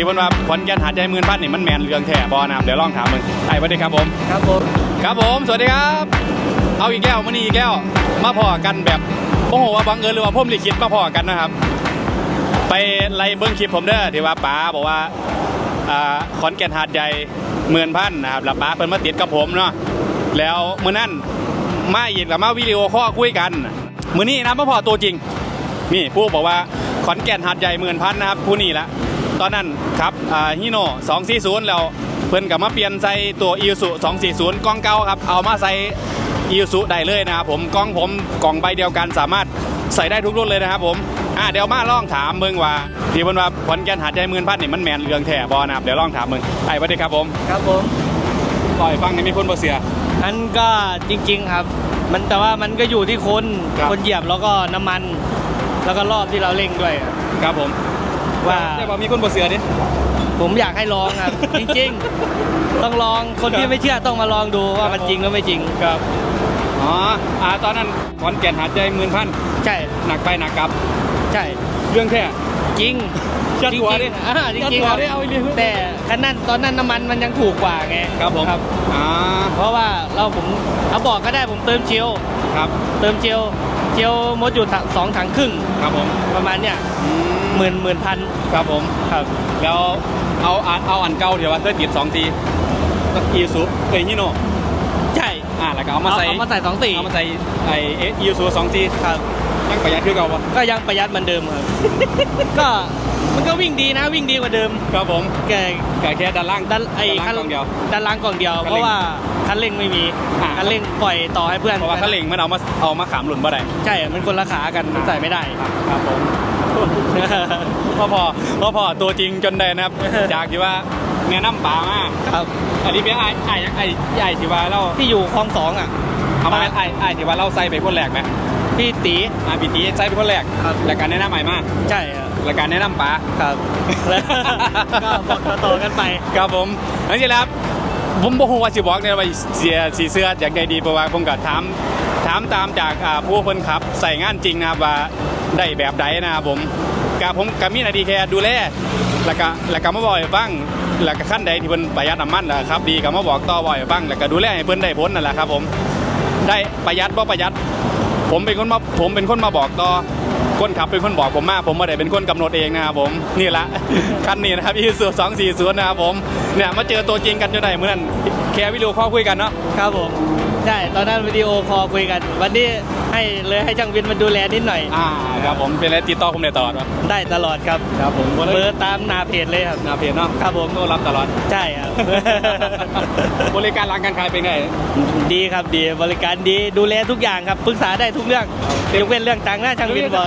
ที่เพิ่นว่าขอนแก่นหาดใหญ่หมื่นพันนี่มันแมนเรื่องแท้บ่นะครับเดี๋ยวลองถามมึงไอ้สวัสดีครับผม ครับผม ครับผม สวัสดีครับ เอาอีกแก้วมื้อนี้อีกแก้ว มาพอกันแบบโอ้โหว่าบังเอิญหรือว่าผมลิขิตมาพอกันนะครับ ไปไล่เบิ้งคลิปผมเด้อที่ว่าป๋าบอกว่าอ่าขอนแก่นหาดใหญ่หมื่นพันนะครับแล้วป๋าเพิ่นมาติดกับผมเนาะแล้วมื้อนั้นมาอีกแล้วมาวิดีโอคอลคุยกันมื้อนี้นะมาพอตัวจริง นี่ผู้บอกว่าขอนแก่นหาดใหญ่หมื่นพันนะครับผู้นี่ละ ตอนนั้นครับอ่าฮิโน่240 แล้วเพิ่นกับมาเปลี่ยนใส่ตัวอีสุ240 กล้องเก่าครับ เอามาใส่อีสุได้เลยนะครับผมกล้องผมกล่องใบเดียวกันสามารถใส่ได้ทุกรุ่นเลยนะครับผมอ่าเดี๋ยวมาลองถามมึงว่าที่เพิ่นว่าขอนแก่นหาดใหญ่หมื่นพันนี่มันแมนเรื่องแท้บ่นะครับเดี๋ยวลองถามมึงไอ้สวัสดีครับผมครับผมปล่อยฟังนี่มีคนบ่เสืออันก็จริง ๆครับ มันแต่ว่ามันก็อยู่ที่คนครับคนเหยียบแล้วก็น้ำมัน แล้วก็รอบที่เราเร่งด้วยครับผม ว่า แต่ว่ามีคนบ่เสือดิผมอยากให้ลองครับ จริงๆ ต้องลองคนครัที่บไม่เชื่อต้องมาลองดูว่ามันครับจริงหรือไม่จริง ครับอ๋ออ่าตอนนั้นขอนแก่นหาดใหญ่หมื่นพันใช่หนักไปหนักกลับ ใช่เรื่องแท้จริงจัดหัวดิจริงๆอ่าจจัดริงหัๆควรับดิเอาอีหลีแต่คันนั้นตอนนั้นน้ำมันมันยังถูกกว่าไงครับผมครับอ่าเพราะว่าเราผมเอาบอกก็ได้ผมเติมเจลครับ เติมเจล เจลมดอยู่ถังสองถังครึ่งครับผมประมาณเนี้ยอืหมื่นหมื่นพันครับผมครับ แล้วเอาอันเอาอันเก่าเดี๋ยวว่าเคยติดสองทีอีซูเอ้ยฮิโนใช่อ่าแล้วก็เอามาใส่เอามาใส่สองสี่เอามาใส่ไออีซูสองทีครับยังประหยัดคือเก่าปะก็ยังประหยัดเหมือนเดิมครับก็ มันก็วิ่งดีนะวิ่งดีกว่าเดิมครับผมแกแค่แค่ด้านล่างด้านไอ้ด้านล่างคันกล่องเดียวด้านล่างกล่องเดียวคันเพเร่งราะว่าคันเร่งไม่มีอ่าคันเร่งปล่อยต่อให้เพื่อนเพราะว่าถ้าเหล็งมันเอามาเอามาขามหลุนบ่ได้ใช่มันคนละขากันมันใส่ไม่ได้ครับผมพ่อพอพ่อพอตัวจริงจนได้นะครับจากที่ว่าแนะนำป่ามาครับอันนี้เป็นไอ้ไอ้ไอ้ไอ้ที่ว่าเราที่อยู่คลองสองอะเอามาเป็นไอ้ไอ้ที่ว่าเราใส่ไปคนแรกไหมพี่ตีอ่าปีตีใส่ไปคนแรกครับรายการแนะนำใหม่มากใช่ครับ รายการแนะนำป๋าครับแล้วก็บอกต่อๆกันไป ครับผมนั่นสิครับ ผมบอกว่าสิบอกเนี่ยว่าเสียสีเสื้ออย่างไรดีเพราะว่าผมก็ถามถามตามจากอ่าผู้คนขับใส่งานจริงนะครับว่าได้แบบใดนะครับผมกับผมกับมีหนาทีแค่ดูแลแล้วก็แล้วก็มาบอกให้ฟังแล้วก็ขั้นใดที่เพิ่นประหยัดน้ำมันนะครับดีก็มาบอกต่อบ่อยฟังแล้วก็ดูแลให้เพิ่นได้ผลนั่นแหละครับผมได้ประหยัดบ่ประหยัด ผมเป็นคนมาผมเป็นคนมาบอกต่อ คนขับเป็นคนบอกผมมาก ผมไม่ได้เป็นคนกำหนดเองนะครับผมนี่ละ คันนี้นะครับอีซูสองสี่ศูนย์นะครับผมเนี่ยมาเจอตัวจริงกันจนได้เมื่อนั้นแค่วิดีโอคอลคุยกันเนาะครับผม ใช่ตอนนั้นวิดีโอคอลคุยกัน วันนี้ให้เลยให้ช่างวินมาดูแลนิดหน่อย อ่าครับผมเป็นอะไรติดต่อผมได้ตลอดวะได้ตลอดครับครับผมเบอร์ตามหนาเพจเลยครับ หน้าเพจเนาะครับผม โต้รับตลอด ใช่ครับ บริการหลังการขายเป็นไง ดีครับดีบริการดีดูแลทุกอย่างครับปรึกษาได้ทุกเรื่องยกเว้นเรื่องตังค์นะช่างวินบอก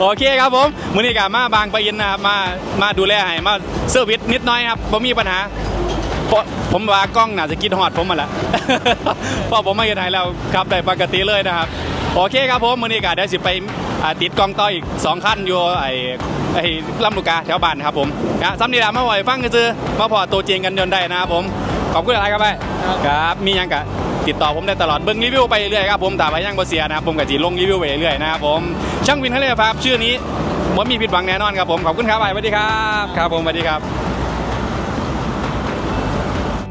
โอเคครับผมมื้อนี้ก็มาบางปะอินนะครับมามาดูแลให้มาเซอร์วิสนิดหน้อยครับบ่มีปัญหา เพราะผมว่ากล้องน่าจะคิดฮอดผมมาละเพราะผมมาเฮ็ดให้แล้วครับได้ปกติเลยนะครับ โอเคครับผมมื้อนี้ก็เดี๋ยวสิไปอ่าติดกล้องต่ออีกสองคันอยู่ไอ้ไอ้ลำลูกกาแถวบ้านครับผมนะซ้ำนี่ล่ะมาบ่อยฟังกันซื้อมาพอตัวจริงกันยนต์ได้นะครับผมขอบคุณอะไรครับไปครับครับมีหยังกะติดต่อผมได้ตลอดเบิ่งรีวิวไปเรื่อยครับผมแต่ว่ายังบ่เสียนะครับผมก็สิลงรีวิวไปเรื่อยนะครับผมช่างวินทะเลฟ้าครับชื่อนี้ผมมีผิดหวังแน่นอนครับผมขอบคุณครับไปสวัสดีครับครับผมสวัสดีครับ